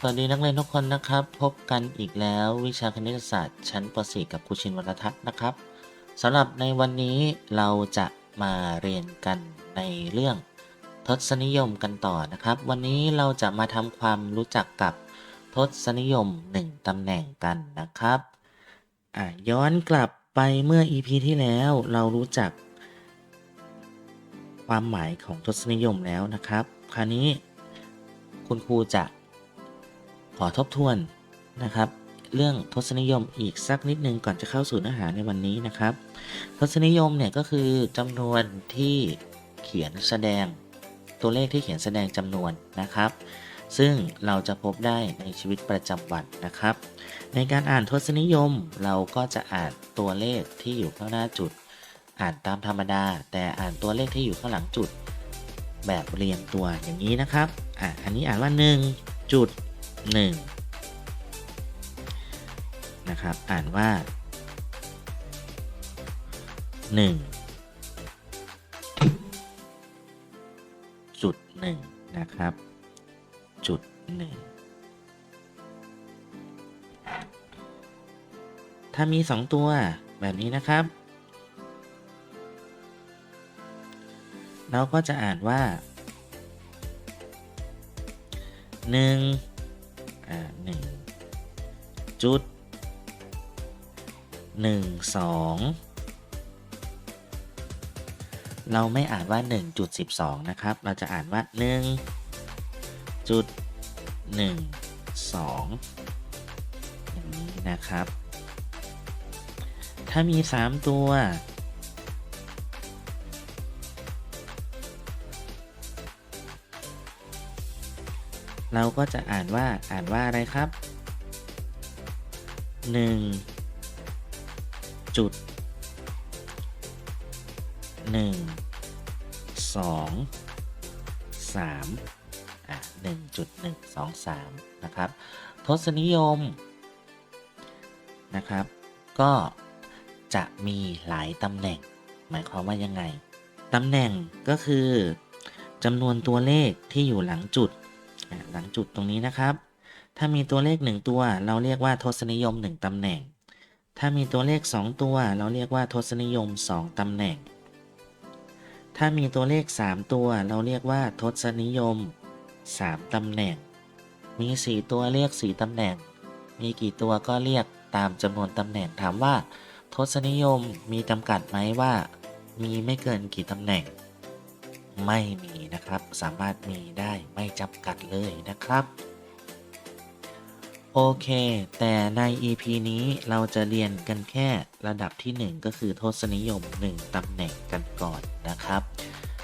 สวัสดีนักเรียนทุกคนนะครับ พบกันอีกแล้ววิชาคณิตศาสตร์ชั้นป .4 กับครูชินวรทัศน์นะครับสำหรับในวันนี้เราจะมาเรียนกันในเรื่องทศนิยมกันต่อนะครับ วันนี้เราจะมาทำความรู้จักกับทศนิยม 1ตำแหน่งกันนะครับย้อนกลับไปเมื่อ EP ที่แล้วเรารู้จัก ความหมายของทศนิยมแล้วนะครับ คราวนี้คุณครูจะ ขอทบทวนนะครับ เรื่องทศนิยมอีกสักนิดนึงก่อนจะเข้าสู่เนื้อหาในวันนี้นะครับ ทศนิยมเนี่ยก็คือจำนวนที่เขียนแสดงตัวเลขที่เขียนแสดงจำนวนนะครับ ซึ่งเราจะพบได้ในชีวิตประจำวันนะครับ ในการอ่านทศนิยมเราก็จะอ่านตัวเลขที่อยู่ข้างหน้าจุด อ่านตามธรรมดา แต่อ่านตัวเลขที่อยู่ข้างหลังจุด แบบเรียงตัวอย่างนี้นะครับอะอันนี้อ่านว่า1จุด 1นะครับ อ่านว่า 1 จุด 1 นะครับ จุด 1 ถ้ามี 2 ตัวแบบนี้นะครับ เราก็จะอ่านว่า 1 อ่า1จุด1 2เราไม่อ่านว่า 1.12 นะครับ เราจะอ่านว่า1จุด1 2อย่างนี้นะครับ ถ้ามี 3 ตัว เราก็จะอ่านว่าอ่านว่าอะไรครับ 1 จุด 1 2 3อะ1.123 นะครับ ทศนิยมนะครับ ก็จะมีหลายตำแหน่ง หมายความว่ายังไง ตำแหน่งก็คือจำนวนตัวเลขที่อยู่หลังจุด หลังจุดตรงนี้นะครับ ถ้ามีตัวเลข 1 ตัว เราเรียกว่าทศนิยม 1 ตำแหน่ง ถ้ามีตัวเลข 2 ตัว เราเรียกว่าทศนิยม 2 ตำแหน่ง ถ้ามีตัวเลข 3 ตัว เราเรียกว่าทศนิยม 3 ตำแหน่ง มี 4 ตัวเรียก 4 ตำแหน่ง มีกี่ตัวก็เรียกตามจำนวนตำแหน่งถามว่า ทศนิยมมีจำกัดไหมว่า มีไม่เกินกี่ตำแหน่ง ไม่มีนะครับ สามารถมีได้ไม่จำกัดเลยนะครับ โอเค แต่ใน EP นี้เราจะเรียนกันแค่ระดับที่ 1 ก็คือทศนิยม 1ตำแหน่งกันก่อนนะครับ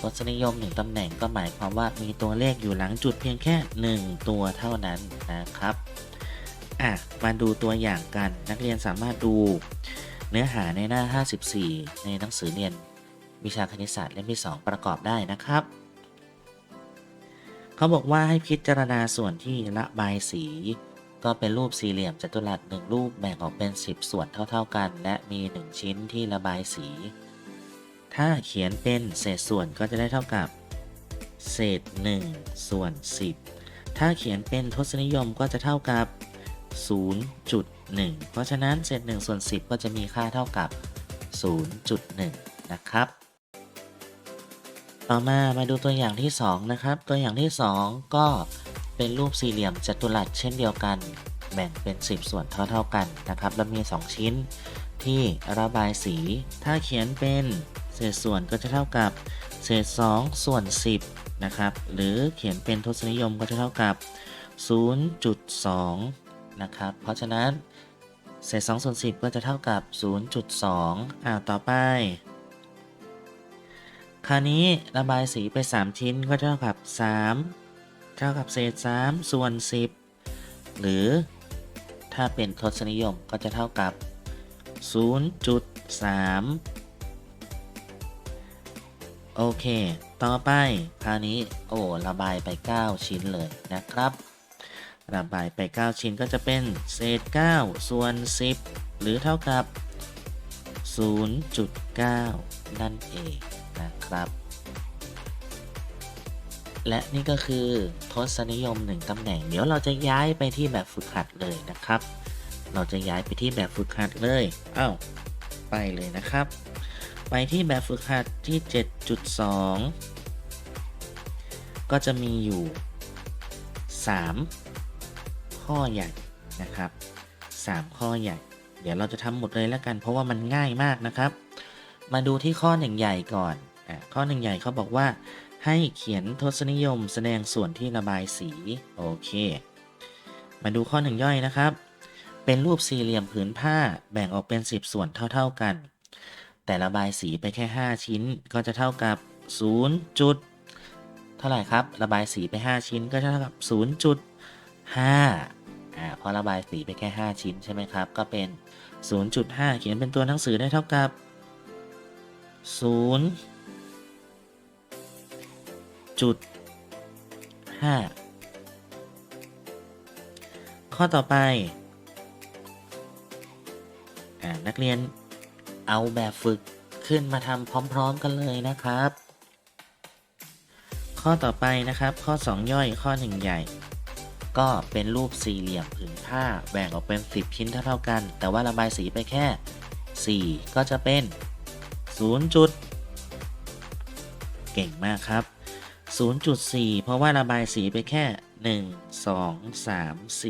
ทศนิยม 1ตำแหน่งก็หมายความว่ามีตัวเลขอยู่หลังจุดเพียงแค่ 1 ตัวเท่านั้นนะครับอะมาดูตัวอย่างกันนักเรียนสามารถดูเนื้อหาในหน้า 54 ในหนังสือเรียน วิชาคณิตศาสตร์เล่มที่ 2 ประกอบได้นะครับ เขาบอกว่าให้พิจารณาส่วนที่ระบายสี ก็เป็นรูปสี่เหลี่ยมจัตุรัสหนึ่งรูปแบ่งออกเป็น 10 ส่วนเท่า ๆกัน และมี 1 ชิ้นที่ระบายสี ถ้าเขียนเป็นเศษส่วนก็จะได้เท่ากับ เศษ1ส่วน 10 ถ้าเขียนเป็นทศนิยมก็จะเท่ากับ 0.1 เพราะฉะนั้นเศษ1ส่วน 10 ก็จะมีค่าเท่ากับ 0.1 นะครับ ต่อมามาดูตัวอย่างที่ 2 นะครับ ตัวอย่างที่ 2 ก็เป็นรูปสี่เหลี่ยมจัตุรัสเช่นเดียวกัน แบ่งเป็น 10 ส่วนเท่าๆกันนะครับ แล้วมี 2 ชิ้นที่ระบายสี ถ้าเขียนเป็นเศษส่วนก็จะเท่ากับเศษ2ส่วน 10 นะครับ หรือเขียนเป็นทศนิยมก็จะเท่ากับ 0.2 นะครับ เพราะฉะนั้นเศษ2ส่วน10 ก็จะเท่ากับ 0.2อ้าต่อไป คราวนี้ระบายสีไป 3 ชิ้นก็เท่ากับ 3 เท่ากับเศษ 3 ส่วน 10 หรือถ้าเป็นทศนิยมก็จะเท่ากับ 0.3 โอเค ต่อไปคราวนี้โอ้ระบายไป 9 ชิ้นเลยนะครับ ระบายไป 9 ชิ้นก็จะเป็นเศษ 9 ส่วน 10 หรือเท่ากับ 0.9 นั่นเอง นะครับ และนี่ก็คือทศนิยมหนึ่งตำแหน่ง เดี๋ยวเราจะย้ายไปที่แบบฝึกหัดเลยนะครับ เราจะย้ายไปที่แบบฝึกหัดเลยอ้าวไปเลยนะครับ ไปที่แบบฝึกหัดที่ 7.2 ก็จะมีอยู่ 3 ข้อใหญ่นะครับ 3 ข้อใหญ่ เดี๋ยวเราจะทำหมดเลยแล้วกัน เพราะว่ามันง่ายมากนะครับ มาดูที่ข้อหนึ่งใหญ่ก่อน ข้อหนึ่งใหญ่เขาบอกว่า ให้เขียนทศนิยมแสดงส่วนที่ระบายสีโอเค มาดูข้อหนึ่งย่อยนะครับ เป็นรูปสี่เหลี่ยมผืนผ้าแบ่งออกเป็น 10 ส่วนเท่า ๆกัน แต่ระบายสีไปแค่ 5 ชิ้นก็จะเท่ากับ0จุดเท่าไหร่ครับ ระบายสีไป 5 ชิ้นก็จะเท่ากับ0.5อ่าพอระบายสีไปแค่ 5 ชิ้นใช่ไหมครับ ก็เป็น 0.5 เขียนเป็นตัวหนังสือได้เท่ากับ0 จุด5ข้อต่อไปอนักเรียนเอาแบบฝึกขึ้นมาทำพร้อม ๆ กันเลยนะครับ ข้อต่อไปนะครับ ข้อ 2 ย่อยข้อ 1 ใหญ่ ก็เป็นรูปสี่เหลี่ยมผืนผ้าแบ่งออกเป็น 10 ชิ้นเท่าๆกัน แต่ว่าระบายสีไปแค่ 4 ก็จะเป็น 0 จุด เก่งมากครับ 0.4 เพราะว่าระบายสีไปแค่ 1 2 3 4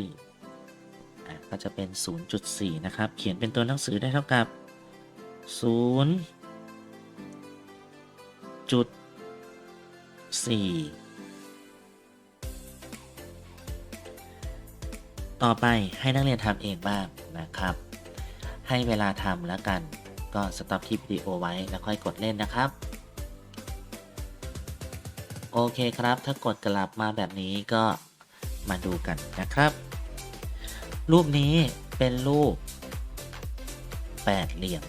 อะก็จะเป็น 0.4 นะครับ เขียนเป็นตัวหนังสือได้เท่ากับ 0 จุด4ต่อไปให้นักเรียนทำเองบ้างนะครับ ให้เวลาทำแล้วกัน ก็สต็อปคลิปวิดีโอไว้แล้วค่อยกดเล่นนะครับ โอเคครับ ถ้ากดกลับมาแบบนี้ก็มาดูกันนะครับ รูปนี้เป็นรูปแปดเหลี่ยม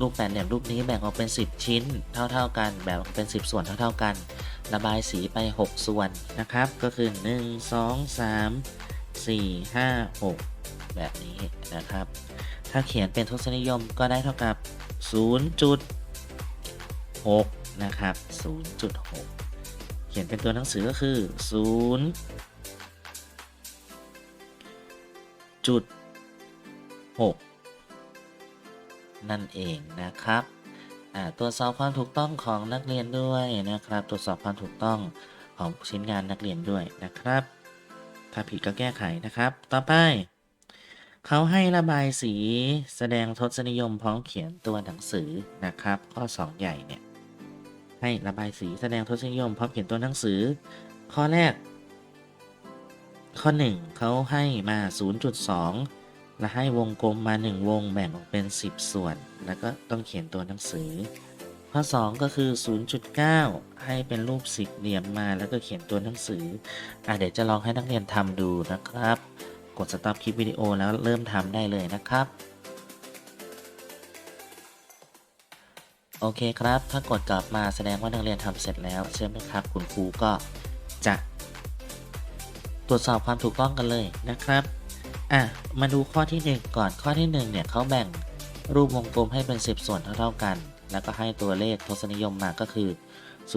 รูปแปดเหลี่ยมรูปนี้แบ่งออกเป็น 10 ชิ้นเท่า ๆกัน แบ่งออกเป็น 10 ส่วนเท่า ๆกัน ระบายสีไป 6 ส่วนนะครับ ก็คือ 1 2 3 4 5 6 แบบนี้นะครับ ถ้าเขียนเป็นทศนิยมก็ได้เท่ากับ 0.6 นะครับ 0.6 เขียนเป็นตัวหนังสือก็คือ 0 จุด 6 นั่นเองนะครับตรวจสอบความถูกต้องของนักเรียนด้วยนะครับ ตรวจสอบความถูกต้องของชิ้นงานนักเรียนด้วยนะครับ ถ้าผิดก็แก้ไขนะครับ ต่อไปเขาให้ระบายสีแสดงทศนิยมพร้อมเขียนตัวหนังสือนะครับ ข้อ 2 ใหญ่เนี่ย ให้ระบายสีแสดงทศนิยมพร้อมเขียนตัวหนังสือ ข้อแรก ข้อ 1เขาให้มา 0.2 และให้วงกลมมา 1 วงแบ่งออกเป็น 10 ส่วน แล้วก็ต้องเขียนตัวหนังสือ ข้อ 2 ก็คือ 0.9 ให้เป็นรูปสิบเหลี่ยมมาแล้วก็เขียนตัวหนังสืออะเดี๋ยวจะลองให้นักเรียนทำดูนะครับ กดสต็อปคลิปวิดีโอแล้วเริ่มทำได้เลยนะครับ โอเคครับ ถ้ากดกลับมาแสดงว่านักเรียนทำเสร็จแล้วใช่ไหมครับ คุณครูก็จะตรวจสอบความถูกต้องกันเลยนะครับ อะ มาดูข้อที่ 1 ก่อน ข้อที่ 1 เนี่ยเขาแบ่งรูปวงกลมให้เป็น 10 ส่วนเท่าๆกัน แล้วก็ให้ตัวเลขทศนิยมมาก็คือ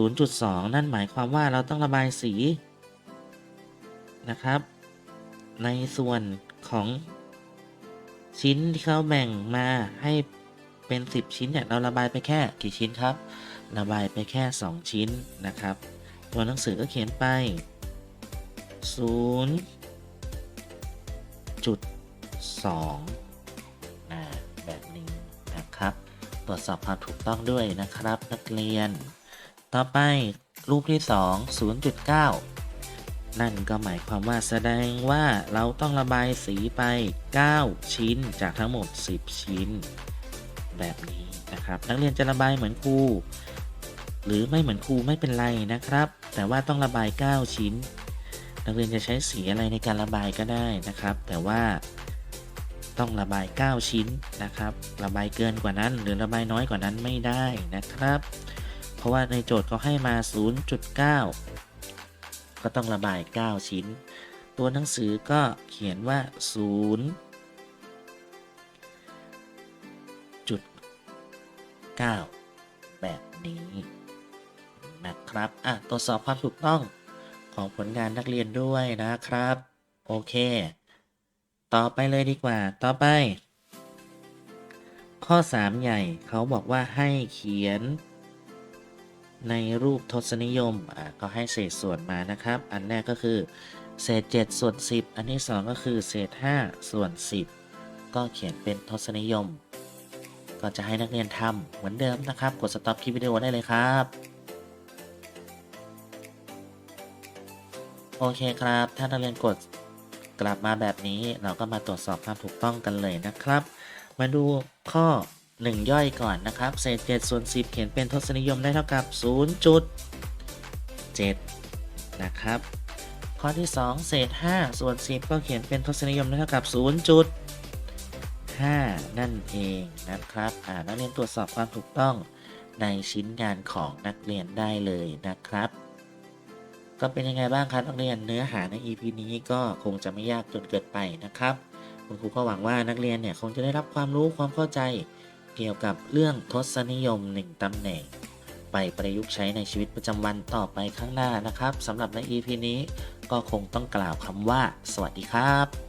0.2 นั่นหมายความว่าเราต้องระบายสีนะครับ ในส่วนของชิ้นที่เขาแบ่งมาให้ เป็น 10 ชิ้นเนี่ยเราระบายไปแค่กี่ชิ้นครับ ระบายไปแค่ 2 ชิ้นนะครับ ตัวหนังสือก็เขียนไป0จุด2อ่าแบบนี้นะครับ ตรวจสอบความถูกต้องด้วยนะครับนักเรียน ต่อไปรูปที่ 2 0.9นั่นก็หมายความว่าแสดงว่าเราต้องระบายสีไป 9 ชิ้นจากทั้งหมด 10 ชิ้น แบบนี้นะครับ นักเรียนจะระบายเหมือนครูหรือไม่เหมือนครูไม่เป็นไรนะครับ แต่ว่าต้องระบาย 9 ชิ้น นักเรียนจะใช้สีอะไรในการระบายก็ได้นะครับ แต่ว่าต้องระบาย 9 ชิ้นนะครับ ระบายเกินกว่านั้น หรือระบายน้อยกว่านั้นไม่ได้นะครับ เพราะว่าในโจทย์เขาให้มา 0.9 ก็ต้องระบาย 9 ชิ้น ตัวหนังสือก็เขียนว่า 0 9 แบบนี้นะครับอะตรวจสอบความถูกต้องของผลงานนักเรียนด้วยนะครับ โอเค ต่อไปเลยดีกว่า ต่อไป ข้อ 3 ใหญ่เขาบอกว่าให้เขียน ในรูปทศนิยมอะก็ให้เศษส่วนมานะครับ อันแรกก็คือ เศษ 7 ส่วน 10 อันที่ 2 ก็คือ เศษ 5 ส่วน 10 ก็เขียนเป็นทศนิยม ก็จะให้นักเรียนทำเหมือนเดิมนะครับ กดสต็อปคลิปวิดีโอได้เลยครับโอเคครับ ถ้านักเรียนกดกลับมาแบบนี้เราก็มาตรวจสอบความถูกต้องกันเลยนะครับ มาดูข้อ 1 ย่อยก่อนนะครับ เศษ7ส่วน10 เขียนเป็นทศนิยมได้เท่ากับ 0.7 นะครับ ข้อที่ 2 เศษ5ส่วน10 ก็เขียนเป็นทศนิยมได้เท่ากับ 0.5นั่นเองนะครับนักเรียนตรวจสอบความถูกต้องในชิ้นงานของนักเรียนได้เลยนะครับ ก็เป็นยังไงบ้างครับนักเรียนเนื้อหาใน EP นี้ก็คงจะไม่ยากจนเกินไปนะครับ คุณครูก็หวังว่านักเรียนเนี่ยคงจะได้รับความรู้ความเข้าใจ เกี่ยวกับเรื่องทศนิยม 1 ตำแหน่ง ไปประยุกต์ใช้ในชีวิตประจำวันต่อไปข้างหน้านะครับสำหรับใน EP นี้ก็คงต้องกล่าวคำว่า สวัสดีครับ